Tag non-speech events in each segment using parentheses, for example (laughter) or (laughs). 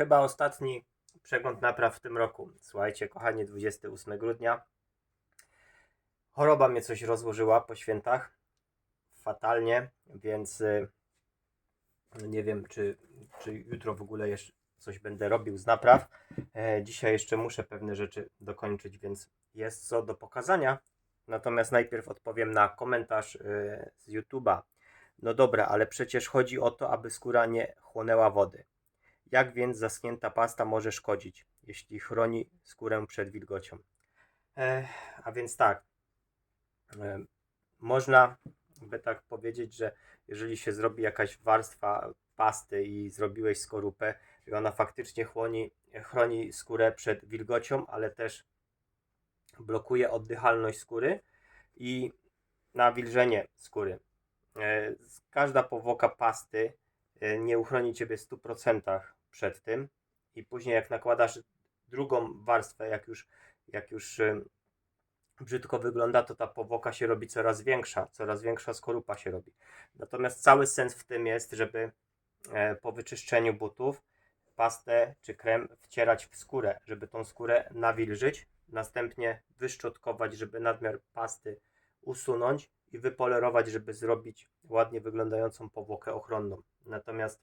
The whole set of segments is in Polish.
chyba ostatni przegląd napraw w tym roku. Słuchajcie, kochani, 28 grudnia. Choroba mnie coś rozłożyła po świętach. Fatalnie, więc y, nie wiem, czy, czy jutro w ogóle jeszcze coś będę robił z napraw. E, dzisiaj jeszcze muszę pewne rzeczy dokończyć, więc jest co do pokazania. Natomiast najpierw odpowiem na komentarz y, z YouTube'a. No dobra, ale przecież chodzi o to, aby skóra nie chłonęła wody. Jak więc zaschnięta pasta może szkodzić, jeśli chroni skórę przed wilgocią? E, a więc tak, e, można by tak powiedzieć, że jeżeli się zrobi jakaś warstwa pasty i zrobiłeś skorupę i ona faktycznie chłoni, chroni skórę przed wilgocią, ale też blokuje oddychalność skóry i nawilżenie skóry. E, Każda powłoka pasty e, nie uchroni Ciebie w 100% przed tym i później jak nakładasz drugą warstwę, jak już, jak już e, brzydko wygląda, to ta powłoka się robi coraz większa, coraz większa skorupa się robi. Natomiast cały sens w tym jest, żeby e, po wyczyszczeniu butów pastę czy krem wcierać w skórę, żeby tą skórę nawilżyć, następnie wyszczotkować, żeby nadmiar pasty usunąć i wypolerować, żeby zrobić ładnie wyglądającą powłokę ochronną. Natomiast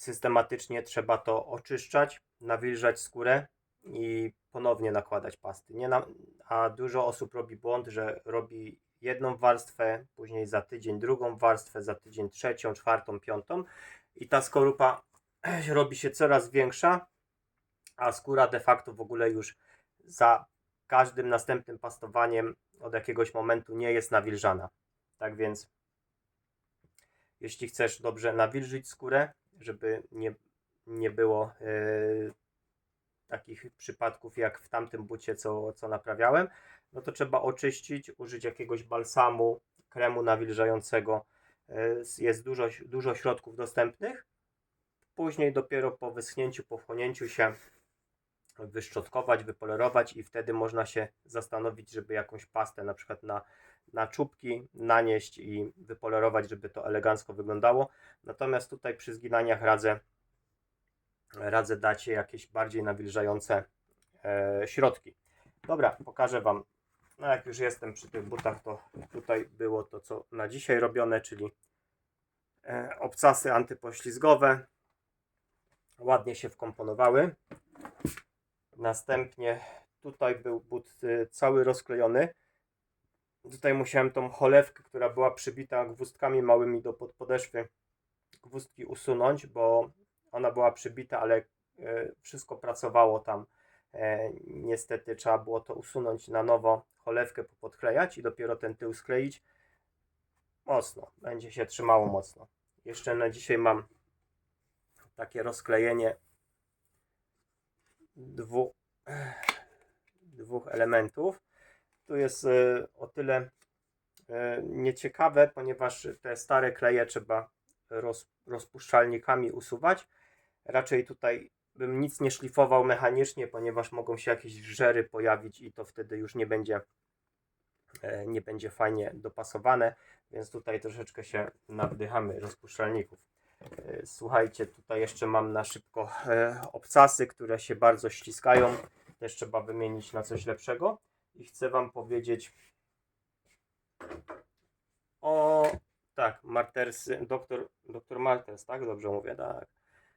systematycznie trzeba to oczyszczać, nawilżać skórę i ponownie nakładać pasty. Nie na, a dużo osób robi błąd, że robi jedną warstwę, później za tydzień drugą warstwę, za tydzień trzecią, czwartą, piątą i ta skorupa (clears throat) robi się coraz większa, a skóra de facto w ogóle już za każdym następnym pastowaniem od jakiegoś momentu nie jest nawilżana. Tak więc jeśli chcesz dobrze nawilżyć skórę, żeby nie, nie było yy, takich przypadków jak w tamtym bucie, co, co naprawiałem, no to trzeba oczyścić, użyć jakiegoś balsamu, kremu nawilżającego. Yy, Jest dużo, dużo środków dostępnych. Później dopiero po wyschnięciu, po wchłonięciu się wyszczotkować, wypolerować i wtedy można się zastanowić, żeby jakąś pastę na przykład na, na czubki nanieść i wypolerować, żeby to elegancko wyglądało. Natomiast tutaj przy zginaniach radzę, radzę dać jakieś bardziej nawilżające e, środki. Dobra, pokażę Wam. No jak już jestem przy tych butach, to tutaj było to, co na dzisiaj robione, czyli e, obcasy antypoślizgowe. Ładnie się wkomponowały. Następnie tutaj był but y, cały rozklejony. Tutaj musiałem tą cholewkę, która była przybita gwózdkami małymi do pod podeszwy, usunąć, bo ona była przybita, ale y, wszystko pracowało tam. E, Niestety trzeba było to usunąć na nowo, cholewkę podklejać i dopiero ten tył skleić. Mocno, będzie się trzymało mocno. Jeszcze na dzisiaj mam takie rozklejenie dwu, dwóch elementów. Tu jest e, o tyle e, nieciekawe, ponieważ te stare kleje trzeba roz, rozpuszczalnikami usuwać. Raczej tutaj bym nic nie szlifował mechanicznie, ponieważ mogą się jakieś żery pojawić i to wtedy już nie będzie e, nie będzie fajnie dopasowane, więc tutaj troszeczkę się nawdychamy rozpuszczalników. Słuchajcie, tutaj jeszcze mam na szybko e, obcasy, które się bardzo ściskają. Też trzeba wymienić na coś lepszego. I chcę Wam powiedzieć o tak, Martersy, doktor, doktor Marters, tak? Dobrze mówię, tak.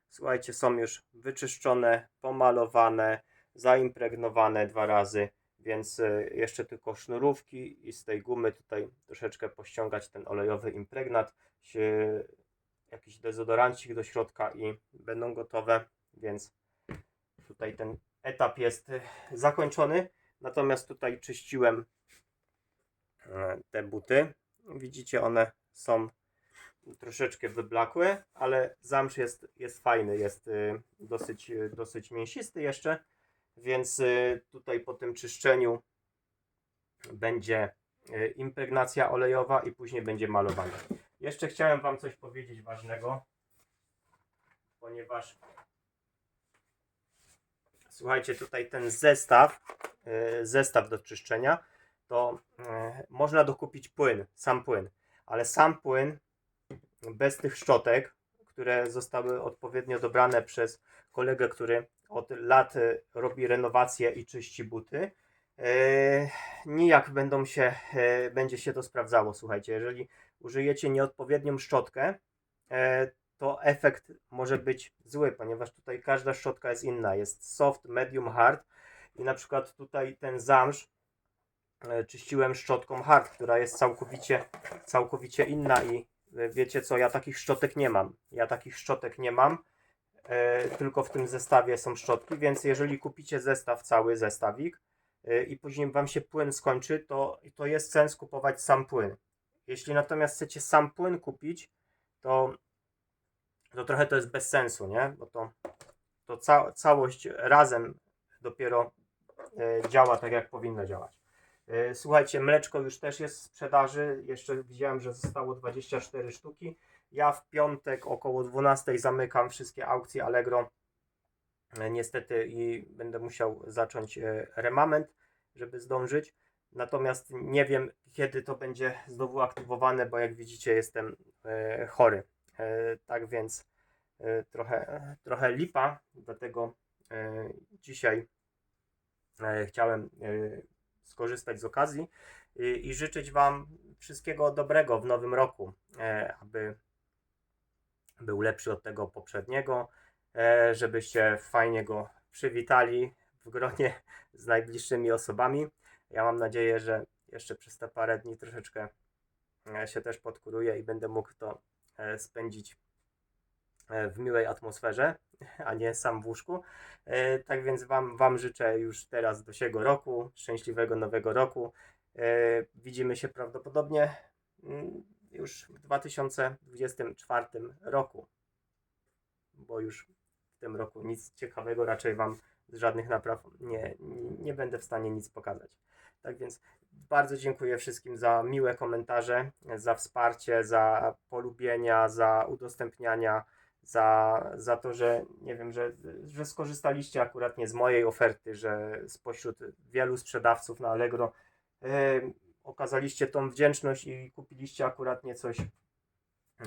Słuchajcie, są już wyczyszczone, pomalowane, zaimpregnowane dwa razy, więc e, jeszcze tylko sznurówki i z tej gumy tutaj troszeczkę pościągać ten olejowy impregnat. Się jakiś dezodorancik do środka i będą gotowe, więc tutaj ten etap jest e, zakończony. Natomiast tutaj czyściłem e, te buty. Widzicie, one są troszeczkę wyblakłe, ale zamsz jest, jest fajny, jest e, dosyć, dosyć mięsisty jeszcze, więc tutaj po tym czyszczeniu będzie impregnacja olejowa i później będzie malowanie. Jeszcze chciałem Wam coś powiedzieć ważnego, ponieważ słuchajcie, tutaj ten zestaw, yy, zestaw do czyszczenia, to yy, można dokupić płyn, sam płyn, ale sam płyn bez tych szczotek, które zostały odpowiednio dobrane przez kolegę, który od lat e, robi renowację i czyści buty. E, nijak będą się, e, będzie się to sprawdzało. Słuchajcie, jeżeli użyjecie nieodpowiednią szczotkę, e, to efekt może być zły, ponieważ tutaj każda szczotka jest inna. Jest soft, medium, hard i na przykład tutaj ten zamsz e, czyściłem szczotką hard, która jest całkowicie, całkowicie inna i e, wiecie co, ja takich szczotek nie mam. Ja takich szczotek nie mam, tylko w tym zestawie są szczotki, więc jeżeli kupicie zestaw, cały zestawik i później wam się płyn skończy, to, to jest sens kupować sam płyn. Jeśli natomiast chcecie sam płyn kupić, to, to trochę to jest bez sensu, nie? Bo to, to ca całość razem dopiero e, działa tak, jak powinno działać. E, Słuchajcie, mleczko już też jest w sprzedaży. Jeszcze widziałem, że zostało 24 sztuki. Ja w piątek około 12 zamykam wszystkie aukcje Allegro. E, Niestety i będę musiał zacząć remament, żeby zdążyć. Natomiast nie wiem, kiedy to będzie znowu aktywowane, bo jak widzicie, jestem e, chory. E, tak więc e, trochę, trochę lipa, dlatego dzisiaj chciałem skorzystać z okazji i, życzyć Wam wszystkiego dobrego w nowym roku, aby był lepszy od tego poprzedniego, żebyście fajnie go przywitali w gronie z najbliższymi osobami. Ja mam nadzieję, że jeszcze przez te parę dni troszeczkę e, się też podkuruję i będę mógł to e, spędzić e, w miłej atmosferze, (laughs) a nie sam w łóżku. Tak więc wam, wam życzę już teraz do siego roku, szczęśliwego nowego roku. Widzimy się prawdopodobnie mm, już w 2024 roku, bo już w tym roku nic ciekawego raczej wam z żadnych napraw nie, nie będę w stanie nic pokazać. Tak więc bardzo dziękuję wszystkim za miłe komentarze, za wsparcie, za polubienia, za udostępniania, za, za to, że nie wiem, że, że skorzystaliście akurat nie z mojej oferty, że spośród wielu sprzedawców na Allegro e, okazaliście tą wdzięczność i kupiliście akurat nie coś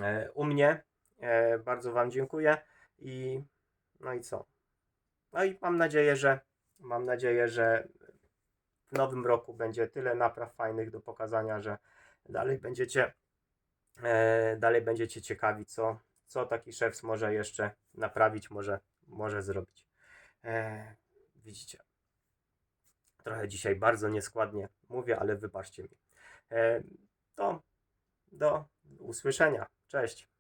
e, u mnie. E, bardzo Wam dziękuję i no i co? No i mam nadzieję, że mam nadzieję, że w nowym roku będzie tyle napraw fajnych do pokazania, że dalej będziecie e, dalej będziecie ciekawi, co, co taki szef może jeszcze naprawić, może, może zrobić. E, widzicie. Trochę dzisiaj bardzo nieskładnie mówię, ale wybaczcie mi. E, to do usłyszenia. Cześć.